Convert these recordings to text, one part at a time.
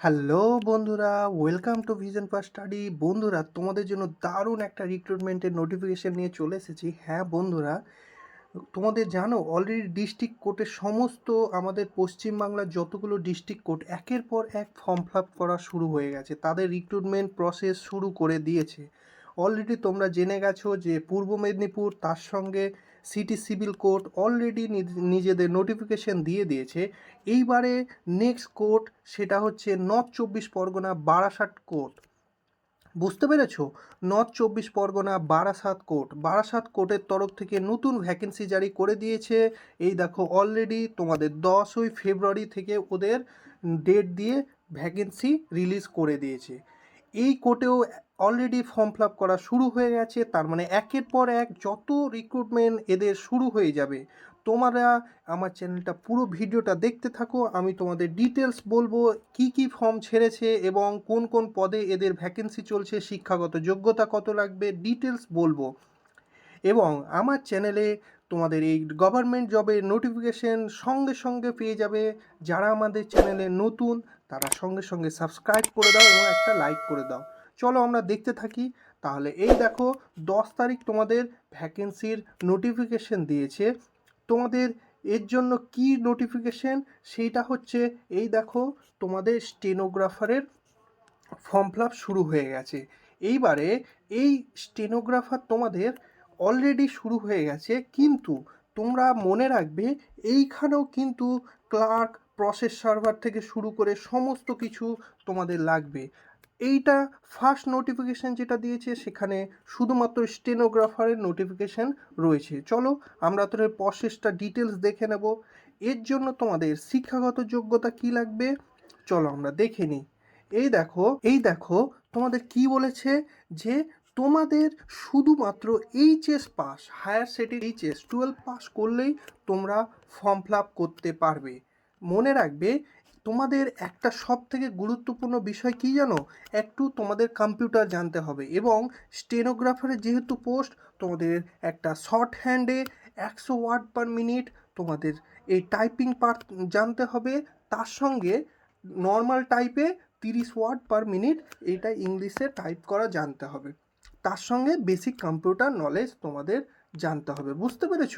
Hello বন্ধুরা, welcome to vision pass study. বন্ধুরা, তোমাদের জন্য দারুণ একটা রিক্রুটমেন্টের নোটিফিকেশন নিয়ে চলে এসেছি। হ্যাঁ বন্ধুরা, তোমাদের জানো অলরেডি ডিস্ট্রিক্ট কোর্টের সমস্ত আমাদের পশ্চিমবাংলার যতগুলো ডিস্ট্রিক্ট কোর্ট একের পর এক ফর্ম ফিল করা শুরু হয়ে গেছে। তাদের রিক্রুটমেন্ট প্রসেস শুরু করে দিয়েছে। অলরেডি তোমরা জেনে গেছো যে পূর্ব মেদিনীপুর, তার সঙ্গে সিটি সিভিল কোর্ট অলরেডি নিজেদের নোটিফিকেশন দিয়ে দিয়েছে। এইবারে নেক্সট কোর্ট সেটা হচ্ছে নর্থ চব্বিশ পরগনা বারাসাত কোর্ট। বুঝতে পেরেছ? নর্থ চব্বিশ পরগনা বারাসাত কোর্ট। বারাসাত কোর্টের তরফ থেকে নতুন ভ্যাকেন্সি জারি করে দিয়েছে। এই দেখো, অলরেডি তোমাদের দশই ফেব্রুয়ারি থেকে ওদের ডেট দিয়ে ভ্যাকেন্সি রিলিজ করে দিয়েছে। এই কোর্টেও অলরেডি ফর্ম ফিল করা শুরু হয়ে গেছে। তার মানে একের পর এক যত রিক্রুটমেন্ট এদের শুরু হয়ে যাবে, তোমরা আমার চ্যানেলটা পুরো ভিডিওটা দেখতে থাকো। আমি তোমাদের ডিটেলস বলব কি কি ফর্ম ছেড়েছে এবং কোন কোন পদে এদের ভ্যাকেন্সি চলছে, শিক্ষাগত যোগ্যতা কত লাগবে ডিটেলস বলব। এবং আমার চ্যানেলে তোমাদের এই গভর্নমেন্ট জবের নোটিফিকেশন সঙ্গে সঙ্গে পেয়ে যাবে। যারা আমাদের চ্যানেলে নতুন, তারা সঙ্গে সঙ্গে সাবস্ক্রাইব করে দাও এবং একটা লাইক করে দাও। চলো আমরা দেখতে থাকি। তাহলে এই দেখো, দশ তারিখ তোমাদের ভ্যাকেন্সির নোটিফিকেশন দিয়েছে। তোমাদের এর জন্য কি নোটিফিকেশন সেইটা হচ্ছে, এই দেখো, তোমাদের স্টেনোগ্রাফারের ফর্ম ফিল শুরু হয়ে গেছে। এইবারে এই স্টেনোগ্রাফার তোমাদের অলরেডি শুরু হয়ে গেছে, কিন্তু তোমরা মনে রাখবে এইখানেও কিন্তু ক্লার্ক প্রসেস সার্ভার থেকে শুরু করে সমস্ত কিছু তোমাদের লাগবে। এইটা ফার্স্ট নোটিফিকেশান যেটা দিয়েছে, সেখানে শুধুমাত্র স্টেনোগ্রাফারের নোটিফিকেশান রয়েছে। চলো আমরা তোদের প্রসেসটা ডিটেলস দেখে নেব। এর জন্য তোমাদের শিক্ষাগত যোগ্যতা কি লাগবে? চলো আমরা দেখে নিই। এই দেখো এই দেখো, তোমাদের কি বলেছে যে তোমাদের শুধুমাত্র এইচএস পাস হায়ার সেটির এইচএস টুয়েলভ পাস করলেই তোমরা ফর্ম ফিল করতে পারবে। মনে রাখবে, তোমাদের একটা সব থেকে গুরুত্বপূর্ণ বিষয় কি জানো? একটু তোমাদের কম্পিউটার জানতে হবে এবং স্টেনোগ্রাফারের যেহেতু পোস্ট তোমাদের একটা শর্ট হ্যান্ডে একশো ওয়ার্ড পার মিনিট তোমাদের এই টাইপিং পার্ট জানতে হবে। তার সঙ্গে নর্মাল টাইপে তিরিশ ওয়ার্ড পার মিনিট এটা ইংলিশে টাইপ করা জানতে হবে। তার সঙ্গে বেসিক কম্পিউটার নলেজ তোমাদের জানতে হবে, বুঝতে পেরেছ?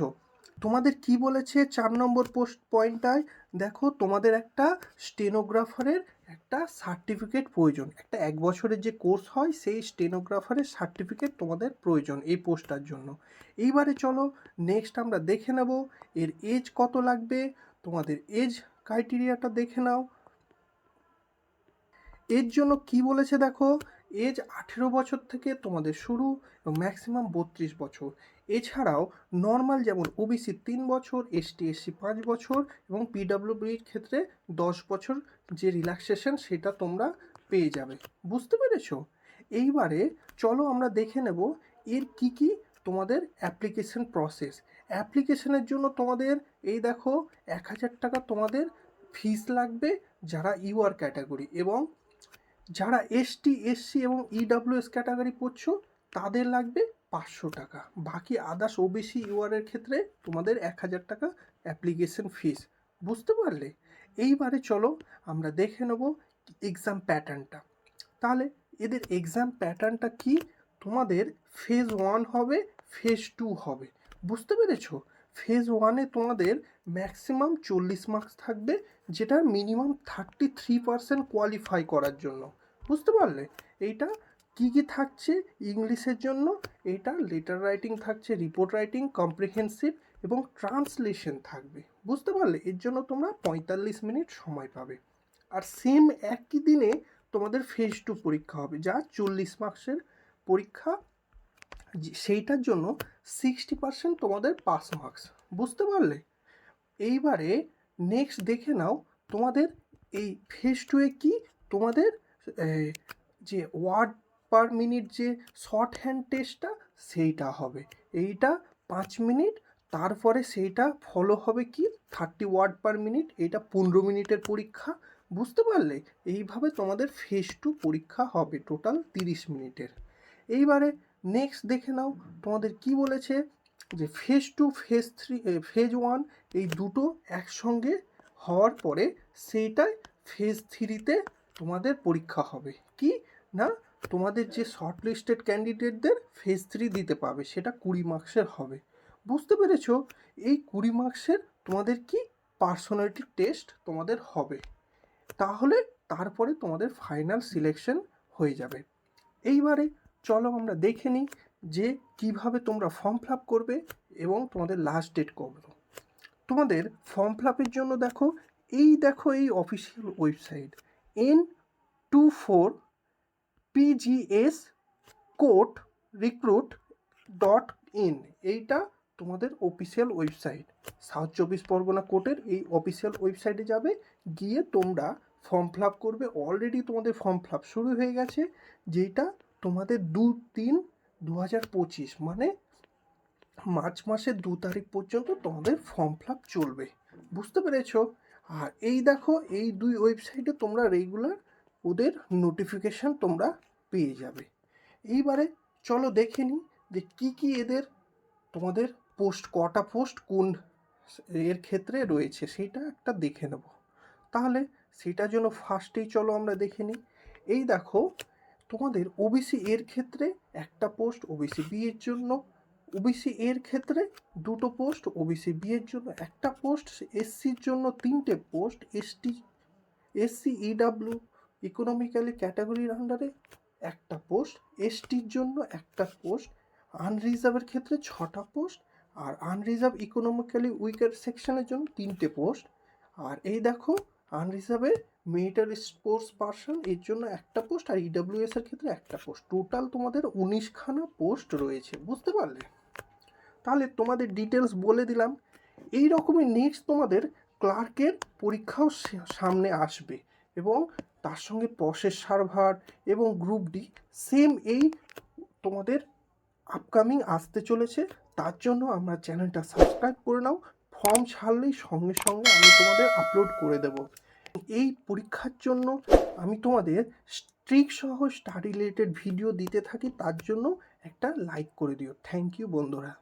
তোমাদের কি বলেছে চার নম্বর পোস্ট পয়েন্টটায় দেখো, তোমাদের একটা স্টেনোগ্রাফারের একটা সার্টিফিকেট প্রয়োজন। একটা এক বছরের যে কোর্স হয়, সেই স্টেনোগ্রাফারের সার্টিফিকেট তোমাদের প্রয়োজন এই পোস্টটার জন্য। এইবারে চলো নেক্সট আমরা দেখে নেব, এর এজ কত লাগবে? তোমাদের এজ ক্রাইটেরিয়াটা দেখে নাও। এর জন্য কি বলেছে দেখো? এজ আঠেরো বছর থেকে তোমাদের শুরু এবং ম্যাক্সিমাম বত্রিশ বছর। এছাড়াও নর্মাল যেমন ওবিসি তিন বছর এসটি এসসি পাঁচ বছর এবং পিডাব্লিউবির ক্ষেত্রে দশ বছর যে রিল্যাক্সেশন সেটা তোমরা পেয়ে যাবে। বুঝতে পেরেছ? এইবারে চলো আমরা দেখে নেব এর কি কি তোমাদের অ্যাপ্লিকেশন প্রসেস অ্যাপ্লিকেশনের জন্য তোমাদের এই দেখো এক হাজার টাকা তোমাদের ফিস লাগবে যারা ইউআর ক্যাটাগরি এবং যারা এসটি এসসি এবং ইডাব্লিউএস ক্যাটাগরি পড়ছো তাদের লাগবে পাঁচশো টাকা। বাকি আদার্স ওবিসি ইউআরের ক্ষেত্রে তোমাদের এক হাজার টাকা অ্যাপ্লিকেশন ফিস বুঝতে পারলে? এইবারে চলো আমরা দেখে নেব এক্সাম প্যাটার্নটা তাহলে এদের এক্সাম প্যাটার্নটা কি? তোমাদের ফেজ ওয়ান হবে ফেজ টু হবে। বুঝতে পেরেছ? ফেজ ওয়ানে তোমাদের ম্যাক্সিমাম চল্লিশ মার্কস থাকবে যেটা minimum thirty three percent qualify করার জন্য। বুঝতে পারলে? এইটা কি কি থাকছে ইংলিশের জন্য? এটা লেটার রাইটিং থাকছে রিপোর্ট রাইটিং কম্প্রিহেন্সিভ এবং ট্রান্সলেশন থাকবে। বুঝতে পারলে? এর জন্য তোমরা পঁয়তাল্লিশ মিনিট সময় পাবে। আর সেম একই দিনে তোমাদের ফেজ টু পরীক্ষা হবে। যা চল্লিশ মার্কসের পরীক্ষা। সেইটার জন্য সিক্সটি পার্সেন্ট তোমাদের পাস মার্কস বুঝতে পারলে? এইবারে নেক্সট দেখে নাও তোমাদের এই ফেজ টুয়ে কি তোমাদের যে ওয়ার্ড পার মিনিট যে শর্ট হ্যান্ড টেস্টটা, সেইটা হবে। এইটা পাঁচ মিনিট, তারপরে সেইটা ফলো হবে কি? থার্টি ওয়ার্ড পার মিনিট এইটা পনেরো মিনিটের পরীক্ষা। বুঝতে পারলে? এইভাবে তোমাদের ফেস টু পরীক্ষা হবে টোটাল তিরিশ মিনিটের। এইবারে নেক্সট দেখে নাও, তোমাদের কি বলেছে? যে phase two phase three phase one এই দুটো একসঙ্গে হওয়ার পরে সেইটাই ফেজ থ্রিতে তোমাদের পরীক্ষা হবে। কি? না, তোমাদের যে শর্ট লিস্টেড ক্যান্ডিডেটদের ফেজ থ্রি দিতে পাবে, সেটা কুড়ি মার্কসের হবে। বুঝতে পেরেছ? এই কুড়ি মার্কসের তোমাদের কি পার্সোনালিটি টেস্ট তোমাদের হবে। তাহলে তারপরে তোমাদের ফাইনাল সিলেকশন হয়ে যাবে। এইবারে চলো আমরা দেখে নিই যে কীভাবে তোমরা ফর্ম ফিল করবে এবং তোমাদের লাস্ট ডেট কবে। তোমাদের ফর্ম ফিল জন্য দেখো, এই দেখো এই official website N two four PGS court recruit dot in এইটা তোমাদের অফিসিয়াল ওয়েবসাইট সাউথ চব্বিশ পরগনা কোর্টের এই অফিসিয়াল ওয়েবসাইটে যাবে। গিয়ে তোমরা ফর্ম ফিল আপ করবে। অলরেডি তোমাদের ফর্ম ফিল আপ শুরু হয়ে গেছে। যেটা তোমাদের দু তিন দু হাজার পঁচিশ মানে মার্চ মাসের দু তারিখ পর্যন্ত তোমাদের ফর্ম ফিল আপ চলবে। বুঝতে পেরেছ? আর এই দেখো, এই দুই ওয়েবসাইটে তোমরা রেগুলার ওদের নোটিফিকেশান তোমরা পেয়ে যাবে। এইবারে চলো দেখে নিই যে কী কী এদের তোমাদের পোস্ট কটা পোস্ট কোন এর ক্ষেত্রে রয়েছে, সেটা একটা দেখে নেব। তাহলে সেটার জন্য ফার্স্টেই চলো আমরা দেখে নিই। এই দেখো, তোমাদের ওবিসি এর ক্ষেত্রে একটা পোস্ট ওবিসি বি এর জন্য ওবিসি এর ক্ষেত্রে দুটো পোস্ট ওবিসি বি এর জন্য একটা পোস্ট এসসির জন্য তিনটে post ST SC EW economically ক্যাটাগরির আন্ডারে একটা পোস্ট এসটির জন্য একটা পোস্ট আনরিজার্ভের ক্ষেত্রে ছটা পোস্ট আর আনরিজার্ভ ইকোনমিক্যালি উইকার সেকশনের জন্য তিনটে পোস্ট আর এই দেখো আনরিজার্ভে মিলিটারি স্পোর্টস পার্সন এর জন্য একটা পোস্ট আর ইডাব্লিউএস এর ক্ষেত্রে একটা পোস্ট টোটাল তোমাদের উনিশখানা পোস্ট রয়েছে, বুঝতে পারলে? তাহলে তোমাদের ডিটেলস বলে দিলাম। এই রকমই নেক্সট তোমাদের ক্লার্কের পরীক্ষাও সামনে আসবে এবং তার সঙ্গে প্রসেস সার্ভার এবং গ্রুপ ডি সেম এই তোমাদের আপকামিং আসতে চলেছে। তার জন্য আমার চ্যানেলটা সাবস্ক্রাইব করে নাও। ফর্ম ছাড়লেই সঙ্গে সঙ্গে আমি তোমাদের আপলোড করে দেব। এই পরীক্ষার জন্য আমি তোমাদের স্ট্রিক সহ স্টাডি রিলেটেড ভিডিও দিতে থাকি, তার জন্য একটা লাইক করে দিও। থ্যাংক ইউ বন্ধুরা।